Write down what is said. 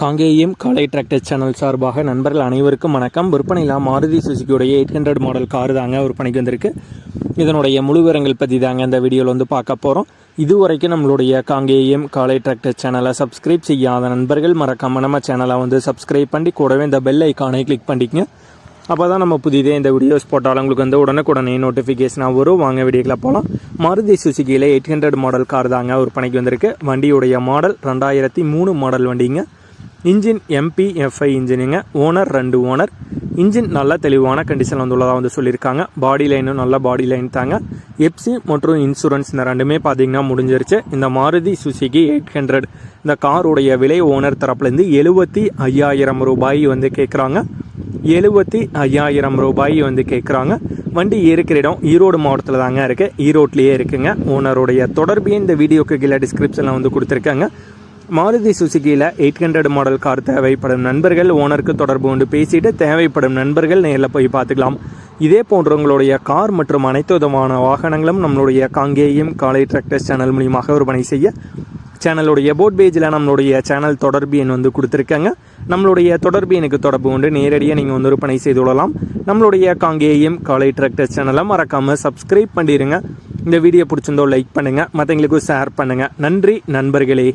காங்கேயம் காலை tractor channel சார்பாக நண்பர்கள் அனைவருக்கும் வணக்கம். விற்பனையில் மாருதி சுசுக்கியுடைய எயிட் ஹண்ட்ரட் மாடல் கார் தாங்க விற்பனைக்கு வந்திருக்கு. இதனுடைய முழு விவரங்கள் பற்றி தாங்க இந்த வீடியோவில் வந்து பார்க்க போகிறோம் இதுவரைக்கும் நம்மளுடைய காங்கேயம் காலை டிராக்டர் சேனலை சப்ஸ்கிரைப் செய்யாத நண்பர்கள் மறக்காம நம்ம சேனலை வந்து சப்ஸ்கிரைப் பண்ணி கூடவே இந்த பெல் ஐக்கானை கிளிக் பண்ணிக்கங்க. அப்போ தான் நம்ம புதிதே இந்த வீடியோஸ் போட்டாலும் உங்களுக்கு வந்து உடனுக்குடனே நோட்டிஃபிகேஷனாக வரும். வாங்க வீடியோக்கில் போகலாம் மாருதி சுசுக்கியில் எயிட் ஹண்ட்ரட் மாடல் கார் தாங்க விற்பனைக்கு வந்திருக்கு. வண்டியுடைய மாடல் ரெண்டாயிரத்தி மூணு மாடல் வண்டிங்க. இன்ஜின் எம்பிஎஃப்ஐ இன்ஜினுங்க. ஓனர் ரெண்டு ஓனர் இன்ஜின் நல்ல தெளிவான கண்டிஷனில் வந்துள்ளதாக வந்து சொல்லியிருக்காங்க. பாடி லைனும் நல்ல பாடி லைன் தாங்க. எப்சி மற்றும் இன்சூரன்ஸ் இந்த ரெண்டுமே பார்த்தீங்கன்னா முடிஞ்சிருச்சு. இந்த மாருதி சுசுகி எயிட் ஹண்ட்ரட் இந்த காருடைய விலை ஓனர் தரப்புலேருந்து எழுபத்தி ஐயாயிரம் ரூபாய் வந்து கேட்குறாங்க எழுபத்தி ஐயாயிரம் ரூபாய் வந்து கேட்குறாங்க வண்டி இருக்கிற இடம் ஈரோடு மாவட்டத்தில் தாங்க இருக்குது ஈரோட்லேயே இருக்குங்க. ஓனருடைய தொடர்பையும் இந்த வீடியோக்கு கீழே டிஸ்கிரிப்ஷனில் வந்து கொடுத்துருக்காங்க. மாருதி சுசுகியில் எயிட் ஹண்ட்ரட் மாடல் கார் தேவைப்படும் நண்பர்கள் ஓனருக்கு தொடர்பு கொண்டு பேசிட்டு தேவைப்படும் நண்பர்கள் நேரில் போய் பார்த்துக்கலாம். இதே போன்றவங்களுடைய கார் மற்றும் அனைத்து விதமான வாகனங்களும் நம்மளுடைய காங்கேயம் காலை டிராக்டர்ஸ் சேனல் மூலியமாக விற்பனை செய்ய சேனலுடைய போட் பேஜில் நம்மளுடைய சேனல் தொடர்பு எண் வந்து கொடுத்துருக்காங்க. நம்மளுடைய தொடர்பு எனக்கு தொடர்பு கொண்டு நேரடியாக நீங்கள் வந்து விற்பனை செய்து கொள்ளலாம். நம்மளுடைய காங்கேயம் காலை டிராக்டர் சேனலை மறக்காமல் சப்ஸ்கிரைப் பண்ணிடுங்க இந்த வீடியோ பிடிச்சிருந்தோ லைக் பண்ணுங்கள் மற்றவங்களுக்கும் ஷேர் பண்ணுங்கள் நன்றி நண்பர்களே.